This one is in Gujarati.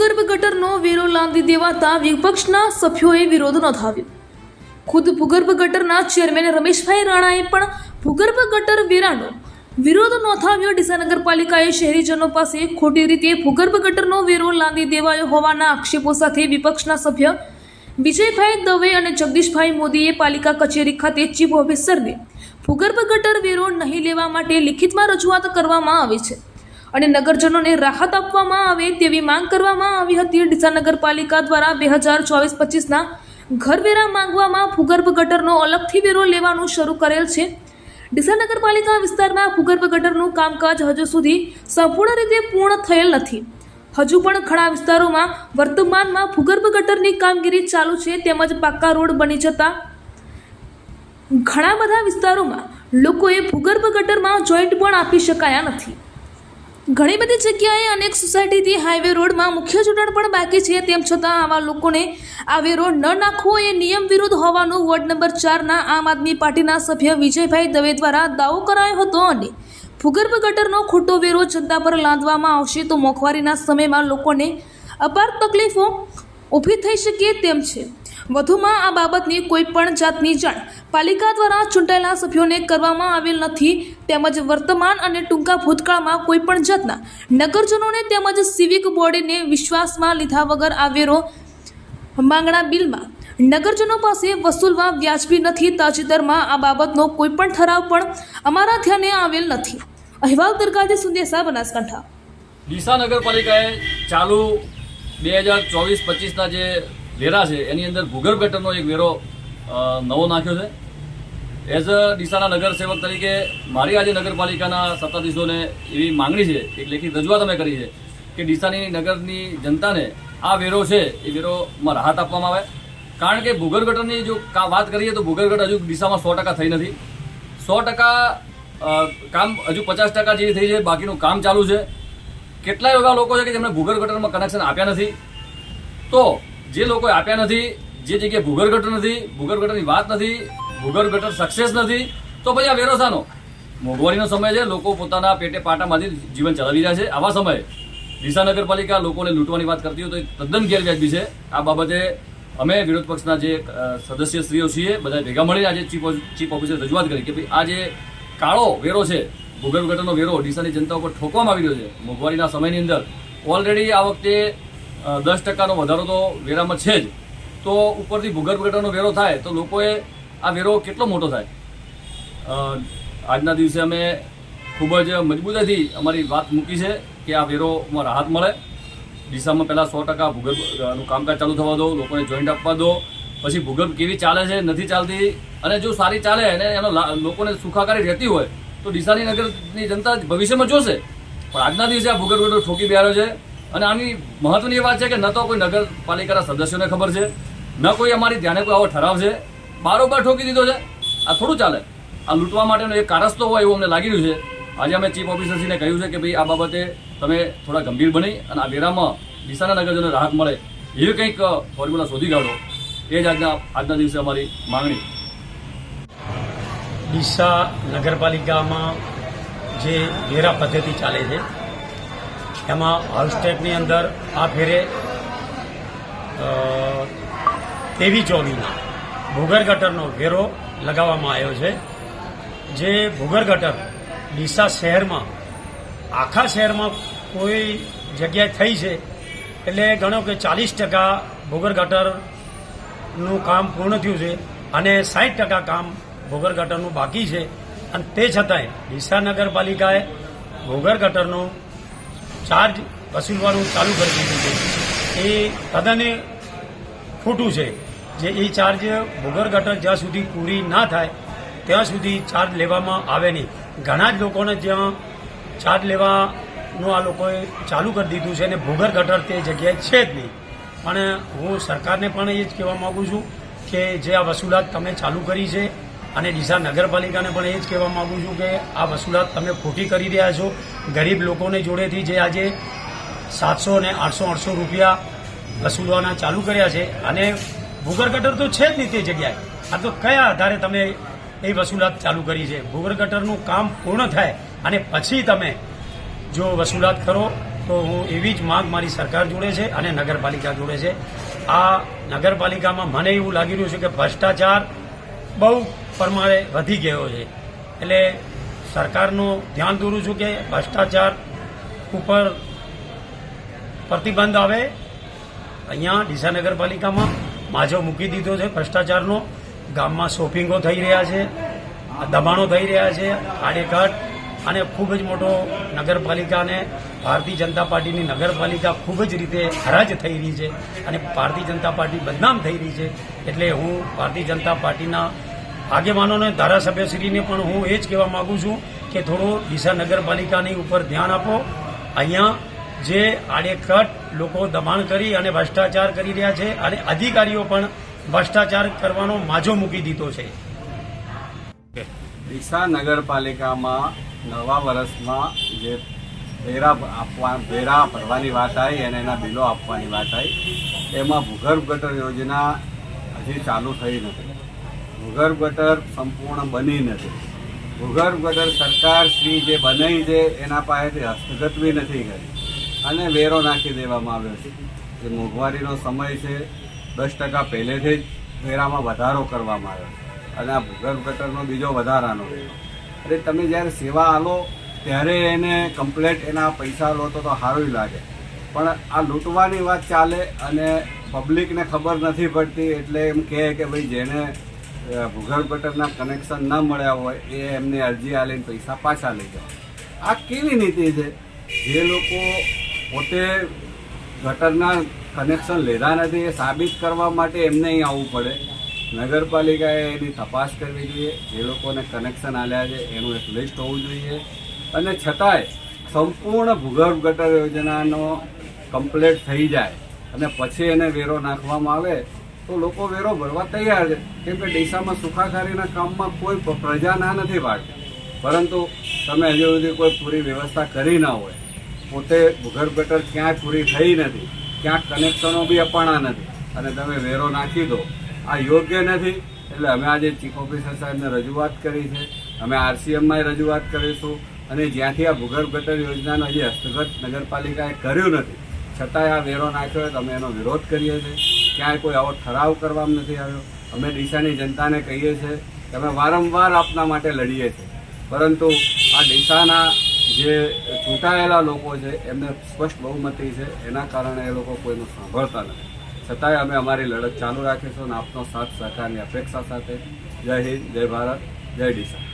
ભૂગર્ભ ગટરનો વેરો લાંદી દેવાતા વિપક્ષના સભ્યોએ વિરોધ નોંધાવ્યો. ખુદ ભૂગર્ભ ગટરના ચેરમેન રમેશભાઈ રાણાએ પણ ભૂગર્ભ ગટર વેરાનો વિરોધ નોંધાવ્યો. ડીસા નગરપાલિકાએ શહેરીજનો પાસે ખોટી રીતે ભૂગર્ભ ગટરનો વેરો લાંદી દેવાયો હોવાના આક્ષેપો સાથે વિપક્ષના સભ્ય વિજયભાઈ દવે અને જગદીશભાઈ મોદીએ પાલિકા કચેરી ખાતે ચીફ ઓફિસરને ભૂગર્ભ ગટર વેરો નહીં લેવા માટે લિખિતમાં રજૂઆત કરવામાં આવી છે. અને નગરજનોને રાહત આપવામાં આવે તેવી માંગ કરવામાં આવી હતી. ડીસા નગરપાલિકા દ્વારા બે હજાર ચોવીસ પચીસના ઘરવેરા માંગવામાં ભૂગર્ભ ગટરનો અલગથી વેરો લેવાનું શરૂ કરેલ છે. ડીસા નગરપાલિકા વિસ્તારમાં ભૂગર્ભ ગટરનું કામકાજ હજુ સુધી સંપૂર્ણ રીતે પૂર્ણ થયેલ નથી. હજુ પણ ઘણા વિસ્તારોમાં વર્તમાનમાં ભૂગર્ભ ગટરની કામગીરી ચાલુ છે, તેમજ પાક્કા રોડ બની જતા ઘણા બધા વિસ્તારોમાં લોકોએ ભૂગર્ભ ગટરમાં જોઈન્ટ પણ આપી શકાયા નથી. ઘણી બધી જગ્યાએ અનેક સોસાયટીથી હાઈવે રોડમાં મુખ્ય જોડાણ પણ બાકી છે. તેમ છતાં આવા લોકોને આ વેરો ન નાખવો એ નિયમ વિરુદ્ધ હોવાનું વોર્ડ નંબર ચારના આમ આદમી પાર્ટીના સભ્ય વિજયભાઈ દવે દ્વારા દાવો કરાયો હતો અને ભૂગર્ભ ગટરનો ખોટો વેરો જનતા પર લાદવામાં આવશે તો મોંઘવારીના સમયમાં લોકોને અપાર તકલીફો ઊભી થઈ શકે તેમ છે. વધુમાં આ બાબતની કોઈ પણ જાતની જાણ પાલિકા દ્વારા ચૂંટાયેલા સભ્યોને કરવામાં આવેલ નથી. તેમજ વર્તમાન અને ટૂંકા ભૂતકાળમાં કોઈ પણ જાતના નગરજનોને તેમજ સિવિક બોર્ડને વિશ્વાસમાં લીધા વગર આ વેરો માંગણા બિલમાં નગરજનો પાસે વસૂલવા વ્યાજબી નથી. તાજેતરમાં આ બાબતનો કોઈ પણ ઠરાવ પણ અમારા ધ્યાને આવેલ નથી. અહેવાલ દરગાહથી સુંદેસા બનાસકાંઠા. ડીસા નગરપાલિકાએ ચાલુ બે હજાર ચોવીસ પચીસના જે વેરા છે. એની અંદર ભૂગર્ભ ગટરનો એક વેરો નવો નાખ્યો છે. એઝ અ ડીસાના નગરસેવક તરીકે મારી આજે નગરપાલિકાના સત્તાધીશોને એવી માંગણી છે, એક લેખિત રજૂઆત અમે કરી છે, કે ડીસાની નગરની જનતાને આ વેરો છે, એ વેરોમાં રાહત આપવામાં આવે. કારણ કે ભૂગર્ભ ગટરની જો વાત કરીએ તો ભૂગર્ભ ગટર હજુ ડીસામાં સો ટકા થઈ નથી. સો ટકા કામ હજુ પચાસ ટકા જેવી થઈ છે, બાકીનું કામ ચાલુ છે. કેટલાય એવા લોકો છે કે જેમણે ભૂગર્ભ ગટરમાં કનેક્શન આપ્યા નથી. તો જે લોકોએ આપ્યા નથી જે જગ્યાએ ભૂગર ગટર નથી ભૂગર ગટરની વાત નથી ભૂગર ગટર સક્સેસ નથી તો પછી આ વેરો શાનો મોંઘવારીનો સમય છે લોકો પોતાના પેટે પાટામાંથી જીવન ચલાવી રહ્યા છે. આવા સમયે ડીસા નગરપાલિકા લોકોને લૂંટવાની વાત કરતી હોય તો એ તદ્દન ગેરવ્યાજબી છે. આ બાબતે અમે વિરોધ પક્ષના જે અ, સદસ્યશ્રીઓ છીએ બધા ભેગા મળીને આજે ચીફ ચીફ ઓફિસરે રજૂઆત કરી કે ભાઈ આ જે કાળો વેરો છે ભૂગર્ભ ગટરનો વેરો ડીસાની જનતા ઉપર ઠોકવામાં આવી રહ્યો છે. મોંઘવારીના સમયની અંદર ઓલરેડી આ વખતે દસ ટકાનો વધારો તો વેરામાં છે જ. તો ઉપરથી ભૂગર્ભ ગટરનો વેરો થાય તો લોકોએ આ વેરો કેટલો મોટો થાય? આજના દિવસે અમે ખૂબ જ મજબૂતાઈથી અમારી વાત મૂકી છે કે આ વેરોમાં રાહત મળે. ડીસામાં પહેલાં સો ટકા ભૂગર્ભનું કામકાજ ચાલુ થવા દો, લોકોને જોઈન્ટ આપવા દો. પછી ભૂગર્ભ કેવી ચાલે છે, નથી ચાલતી. અને જો સારી ચાલે અને એનો લોકોને સુખાકારી રહેતી હોય, તો ડીસાની નગરની જનતા ભવિષ્યમાં જોશે. પણ આજના દિવસે આ ભૂગર્ભ ઠોકી બેહારો છે. અને આની મહત્વની વાત છે કે ન તો કોઈ નગરપાલિકાના સદસ્યોને ખબર છે, ન કોઈ અમારી ધ્યાને કોઈ આવો ઠરાવ છે. બારોબાર ઠોકી દીધો છે. આ થોડું ચાલે. આ લૂંટવા માટેનો એક કારસ્તો હોય એવું અમને લાગી રહ્યું છે. આજે અમે ચીફ ઓફિસરશ્રીને કહ્યું છે કે ભાઈ આ બાબતે તમે થોડા ગંભીર બની અને આ વેરામાં ડીસાના નગરજનોને રાહત મળે. એવી કંઈક ફોર્મ્યુલા શોધી કાઢો. એ જ આજના આજના દિવસે અમારી માંગણી. ડીસા નગરપાલિકામાં જે વેરા પદ્ધતિ ચાલે છે એમાં હાઉસ સ્ટેટની અંદર આ ફેરે તેવી ચોવીના ભૂગર ગટરનો વેરો લગાવવામાં આવ્યો છે, જે ભૂગર ગટર ડીસા શહેરમાં, આખા શહેરમાં કોઈ જગ્યાએ થઈ છે, એટલે ગણો કે ચાલીસ ટકા ભૂગર ગટરનું કામ પૂર્ણ થયું છે અને સાઠ ટકા કામ ભૂગર ગટરનું બાકી છે. અને તે છતાંય ડીસા નગરપાલિકાએ ભૂગર ગટરનો ચાર્જ વસૂલવાનું ચાલુ કરી દીધું છે. એ તદ્દન ખોટું છે. જે એ ચાર્જ ભૂગર ગટર જ્યાં સુધી પૂરી ના થાય, ત્યાં સુધી ચાર્જ લેવામાં આવે નહીં. ઘણા જ લોકોને જ્યાં ચાર્જ લેવાનું આ લોકોએ ચાલુ કરી દીધું છે અને ભૂગર ગટર તે જગ્યાએ છે જ નહીં. પણ હું સરકારને પણ એ જ કહેવા માગું છું કે જે આ વસૂલાત તમે ચાલુ કરી છે અને ડીસા નગરપાલિકાને પણ એ જ કહેવા માગું છું કે આ વસૂલાત તમે ખોટી કરી રહ્યા છો. ગરીબ લોકોને જોડેથી જે આજે સાતસો અને આઠસો આઠસો રૂપિયા વસૂલવાના ચાલુ કર્યા છે અને ભૂગર ગટર તો છે જ નહીં તે જગ્યાએ. આ તો કયા આધારે તમે એ વસૂલાત ચાલુ કરી છે? ભૂગર ગટરનું કામ પૂર્ણ થાય અને પછી તમે જો વસૂલાત કરો તો હું એવી જ માંગ મારી સરકાર જોડે છે અને નગરપાલિકા જોડે છે. આ નગરપાલિકામાં મને એવું લાગી રહ્યું છે કે ભ્રષ્ટાચાર બહુ પ્રમાણે વધી ગયો છે. એટલે સરકારનું ધ્યાન દોરું છું કે ભ્રષ્ટાચાર ઉપર પ્રતિબંધ આવે. અહીંયા ડીસા નગરપાલિકામાં માજો મૂકી દીધો છે ભ્રષ્ટાચારનો. ગામમાં શોપિંગો થઈ રહ્યા છે, દબાણો થઈ રહ્યા છે આડેકટ અને ખૂબ જ મોટો નગરપાલિકાને ભારતીય જનતા પાર્ટીની નગરપાલિકા ખૂબ જ રીતે હરાજ થઈ રહી છે અને ભારતીય જનતા પાર્ટી બદનામ થઈ રહી છે. એટલે હું ભારતીય જનતા પાર્ટીના આગેવાનોને ધારાસભ્યશ્રીને પણ હું એ જ કહેવા માગું છું કે થોડું ડીસા નગરપાલિકાની ઉપર ધ્યાન આપો. અહીંયા જે આડેકટ લોકો દબાણ કરી અને ભ્રષ્ટાચાર કરી રહ્યા છે અને અધિકારીઓ પણ ભ્રષ્ટાચાર કરવાનો માજો મૂકી દીધો છે. ડીસા નગરપાલિકામાં નવા વર્ષમાં જે વેરા આપવા વેરા ભરવાની વાત આવી અને એના બિલો આપવાની વાત આવી, એમાં ભૂગર્ભ ગટર યોજના હજી ચાલુ થઈ નથી. ભૂગર્ભ ગટર સંપૂર્ણ બની નથી. ભૂગર્ભ ગટર સરકાર શ્રી જે બનાવી છે, એના પાસેથી હસ્તગત બી નથી કરી. અને વેરો નાખી દેવામાં આવ્યો છે. જે મોંઘવારીનો સમય છે, દસ ટકા પહેલેથી જ વેરામાં વધારો કરવામાં આવ્યો અને આ ભૂગર્ભ ગટરનો બીજો વધારાનો વેરો. એટલે તમે જ્યારે સેવા આલો, ત્યારે એને કમ્પ્લેટ એના પૈસા લો તો તો સારું લાગે. પણ આ લૂંટવાની વાત ચાલે અને પબ્લિકને ખબર નથી પડતી, એટલે એમ કહે કે ભાઈ જેને ભૂગર્ભ ગટરના કનેક્શન ન મળ્યા હોય એ એમને અરજી આલીને પૈસા પાછા લઈ જવા આ કેવી નીતિ છે? જે લોકો પોતે ગટરના કનેક્શન લીધા નથી એ સાબિત કરવા માટે એમને અહીં આવવું પડે. નગરપાલિકાએ એની તપાસ કરવી જોઈએ. જે લોકોને કનેક્શન આલ્યા છે એનું એક લિસ્ટ હોવું જોઈએ. અને છતાંય સંપૂર્ણ ભૂગર્ભ ગટર યોજનાનો કમ્પ્લીટ થઈ જાય અને પછી એને વેરો નાખવામાં આવે તો લોકો વેરો ભરવા તૈયાર છે. કેમ કે ડીસામાં સુખાકારીના કામમાં કોઈ પ્રજા ના નથી વાળતી પરંતુ તમે હજુ સુધી કોઈ પૂરી વ્યવસ્થા કરી ના હોય. પોતે ભૂગર્ભ ગટર ક્યાંય પૂરી થઈ નથી. ક્યાંક કનેક્શનો બી અપાણા નથી. અને તમે વેરો નાખી દો. આ યોગ્ય નથી. એટલે અમે આજે ચીફ ઓફિસર સાહેબને રજૂઆત કરી છે. અમે આરસીએમમાં રજૂઆત કરીશું. અને જ્યાંથી આ ભૂગર્ભ ગટર યોજનાનો હજી હસ્તગત નગરપાલિકાએ કર્યું નથી. છતાંય આ વેરો નાખ્યો હોય તો અમે એનો વિરોધ કરીએ છીએ. ક્યાંય કોઈ આવો ઠરાવ કરવામાં નથી આવ્યો. અમે ડીસાની જનતાને કહીએ છીએ કે અમે વારંવાર આપના માટે લડીએ છીએ. પરંતુ આ ડીસાના જે ચૂંટાયેલા લોકો છે, એમને સ્પષ્ટ બહુમતી છે. એના કારણે એ લોકો કોઈનું સાંભળતા નથી. છતાંય અમે અમારી લડત ચાલુ રાખીશું અને આપનો સાથ, સહકારની અપેક્ષા સાથે. જય હિન્દ, જય ભારત, જય ડીસા.